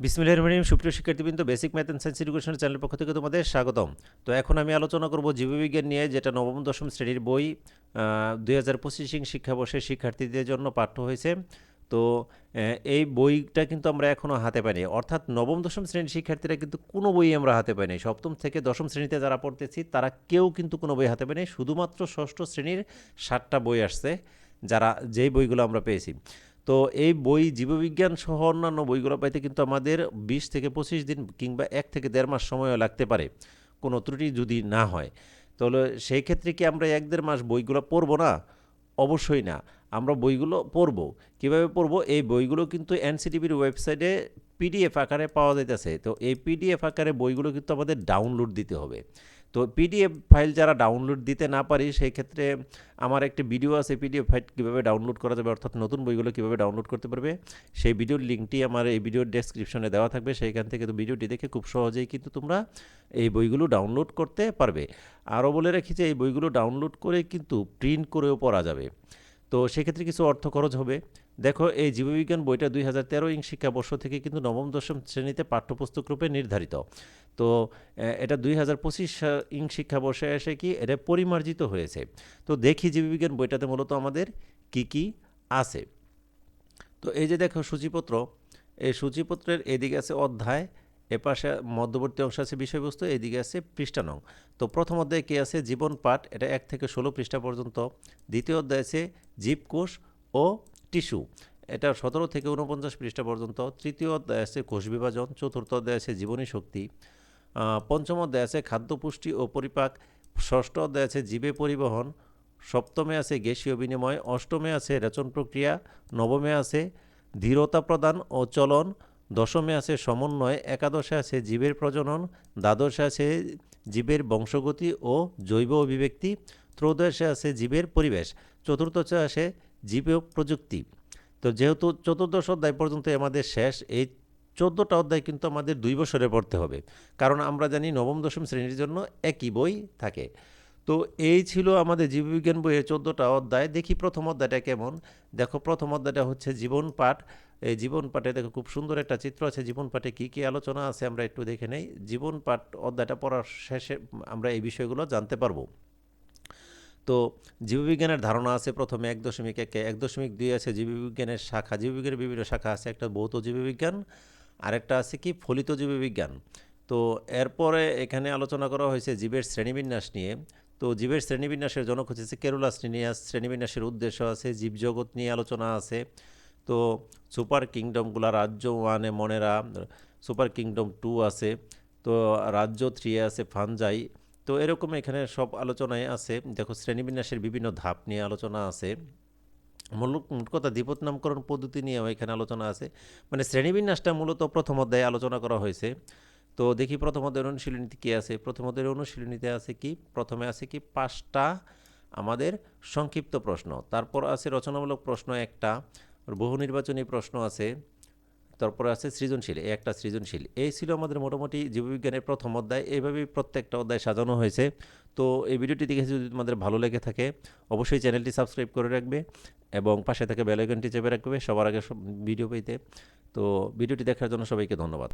বিসমিল্লাহির রহমানির রহিম, সুপ্রিয় শিক্ষার্থীবৃন্দ basic math and science education channel পক্ষ থেকে তোমাদের স্বাগতম। তো এখন আমি আলোচনা করব জীববিজ্ঞান নিয়ে, যেটা নবম, দশম শ্রেণির বই দুই হাজার পঁচিশ শিক্ষাবর্ষের শিক্ষার্থীদের জন্য পাঠ্য হয়েছে। তো এই বইটা কিন্তু আমরা এখনও হাতে পাইনি। অর্থাৎ নবম, দশম শ্রেণির শিক্ষার্থীরা কিন্তু কোনো বই আমরা হাতে পাইনি। সপ্তম থেকে দশম শ্রেণীতে যারা পড়তেছি, তারা কেউ কিন্তু কোনো বই হাতে পায়নি শুধুমাত্র ষষ্ঠ শ্রেণির সাতটা বই আসছে, যারা যেই বইগুলো আমরা পেয়েছি। তো এই বই জীববিজ্ঞান সহ অন্যান্য বইগুলো পাইতে কিন্তু আমাদের বিশ থেকে পঁচিশ দিন কিংবা এক থেকে দেড় মাস সময়ও লাগতে পারে, কোনো ত্রুটি যদি না হয়। তাহলে সেই ক্ষেত্রে কি আমরা এক দেড় মাস বইগুলো পড়ব না? অবশ্যই না। আমরা বইগুলো পড়ব। কীভাবে পড়ব? এই বইগুলো কিন্তু এনসিটিভির ওয়েবসাইটে পিডিএফ আকারে পাওয়া যাইতেছে। তো এই পিডিএফ আকারে বইগুলো কিন্তু আমাদের ডাউনলোড দিতে হবে। তো পিডিএফ ফাইল যারা ডাউনলোড দিতে না পারি, সেই ক্ষেত্রে আমার একটি ভিডিও আছে, পিডিএফ ফাইল কীভাবে ডাউনলোড করা যাবে, অর্থাৎ নতুন বইগুলো কীভাবে ডাউনলোড করতে পারবে, সেই ভিডিওর লিঙ্কটি আমার এই ভিডিওর ডেসক্রিপশনে দেওয়া থাকবে। সেইখান থেকে তো ভিডিওটি দেখে খুব সহজেই কিন্তু তোমরা এই বইগুলো ডাউনলোড করতে পারবে। আরও বলে রাখি যে, এই বইগুলো ডাউনলোড করে কিন্তু প্রিন্ট করেও পড়া যাবে। তো সেক্ষেত্রে কিছু অর্থ খরচ হবে। দেখো, এই জীববিজ্ঞান বইটা দুই হাজার তেরো ইং শিক্ষাবর্ষ থেকে কিন্তু নবম দশম শ্রেণীতে পাঠ্যপুস্তক রূপে নির্ধারিত। তো এটা দুই হাজার পঁচিশ ইং শিক্ষাবর্ষে এসে কি এটা পরিমার্জিত হয়েছে। তো দেখি জীববিজ্ঞান বইটাতে মূলত আমাদের কি কি আছে। তো এই যে দেখো সূচিপত্র, এই সূচিপত্রের এদিকে আছে অধ্যায় এপাশে মধ্যবর্তী অংশ আছে বিষয়বস্তু, এদিকে আছে পৃষ্ঠানং। তো প্রথম অধ্যায়ে কী আছে? জীবন পাঠ, এটা এক থেকে ষোলো পৃষ্ঠা পর্যন্ত। দ্বিতীয় অধ্যায় আছে জীবকোষ ও টিস্যু, এটা সতেরো থেকে উনপঞ্চাশ পৃষ্ঠা পর্যন্ত। তৃতীয় অধ্যায় আছে কোষ বিভাজন। চতুর্থ অধ্যায় আছে জীবনী শক্তি। পঞ্চম অধ্যায় আছে খাদ্য পুষ্টি ও পরিপাক। ষষ্ঠ অধ্যায় আছে জীবে পরিবহন। সপ্তমে আছে গ্যাসীয় বিনিময়। অষ্টমে আছে রেচন প্রক্রিয়া। নবমে আছে ধীরতা প্রদান ও চলন। দশমে আছে সমন্বয়। একাদশে আছে জীবের প্রজনন। দ্বাদশে আছে জীবের বংশগতি ও জৈব অভিব্যক্তি। ত্রয়োদশে আছে জীবের পরিবেশ। চতুর্দশে আছে জীব প্রযুক্তি তো যেহেতু চতুর্দশ অধ্যায় পর্যন্ত আমাদের শেষ, এই চোদ্দোটা অধ্যায় কিন্তু আমাদের দুই বছরে পড়তে হবে। কারণ আমরা জানি নবম, দশম শ্রেণির জন্য একই বই থাকে। তো এই ছিল আমাদের জীববিজ্ঞান বইয়ের চোদ্দোটা অধ্যায়। দেখি প্রথম অধ্যায়টা কেমন। দেখো, প্রথম অধ্যায়টা হচ্ছে জীবন পাঠ। এই জীবন পাঠে দেখো খুব সুন্দর একটা চিত্র আছে। জীবন পাঠে কী কী আলোচনা আছে আমরা একটু দেখে নেই। জীবন পাঠ অধ্যায়টা পড়ার শেষে আমরা এই বিষয়গুলো জানতে পারব। তো জীববিজ্ঞানের ধারণা আছে প্রথমে এক দশমিক একে, এক দশমিক দুই আছে জীববিজ্ঞানের শাখা। জীববিজ্ঞানের বিভিন্ন শাখা আছে। একটা ভৌত জীববিজ্ঞান আরেকটা আছে কি, ফলিত জীববিজ্ঞান। তো এরপরে এখানে আলোচনা করা হয়েছে জীবের শ্রেণীবিন্যাস নিয়ে। তো জীবের শ্রেণীবিন্যাসের জনক হচ্ছে কেরুলা শ্রেণীয়াস শ্রেণীবিন্যাসের উদ্দেশ্য আছে জীবজগৎ নিয়ে আলোচনা আছে। তো সুপার কিংডমগুলা রাজ্য ওয়ানে মনেরা, সুপার কিংডম টু আছে, তো রাজ্য থ্রি আছে ফানজাই। তো এরকম এখানে সব আলোচনায় আছে। দেখো শ্রেণীবিন্যাসের বিভিন্ন ধাপ নিয়ে আলোচনা আছে। মূল কথা দ্বিপদ নামকরণ পদ্ধতি নিয়েও এখানে আলোচনা আছে। মানে শ্রেণীবিন্যাসটা মূলত প্রথম অধ্যায়ে আলোচনা করা হয়েছে। তো দেখি প্রথম অধ্যায়ের অনুশীলনীতে কী আছে? প্রথম অধ্যায়ের অনুশীলনীতে আছে কি? প্রথমে আছে কি পাঁচটা আমাদের সংক্ষিপ্ত প্রশ্ন। তারপর আছে রচনামূলক প্রশ্ন একটা। বহু নির্বাচনী প্রশ্ন আছে। তারপরে আছে সৃজনশীল, এই একটা সৃজনশীল। এই ছিল আমাদের মোটামুটি জীববিজ্ঞানের প্রথম অধ্যায় এইভাবেই প্রত্যেকটা অধ্যায় সাজানো হয়েছে। তো এই ভিডিওটি দেখে যদি তোমাদের ভালো লেগে থাকে, অবশ্যই চ্যানেলটি সাবস্ক্রাইব করে রাখবে এবং পাশে থেকে বেলাইকনটি চেপে রাখবে সবার আগে সব ভিডিও পেতে। তো ভিডিওটি দেখার জন্য সবাইকে ধন্যবাদ।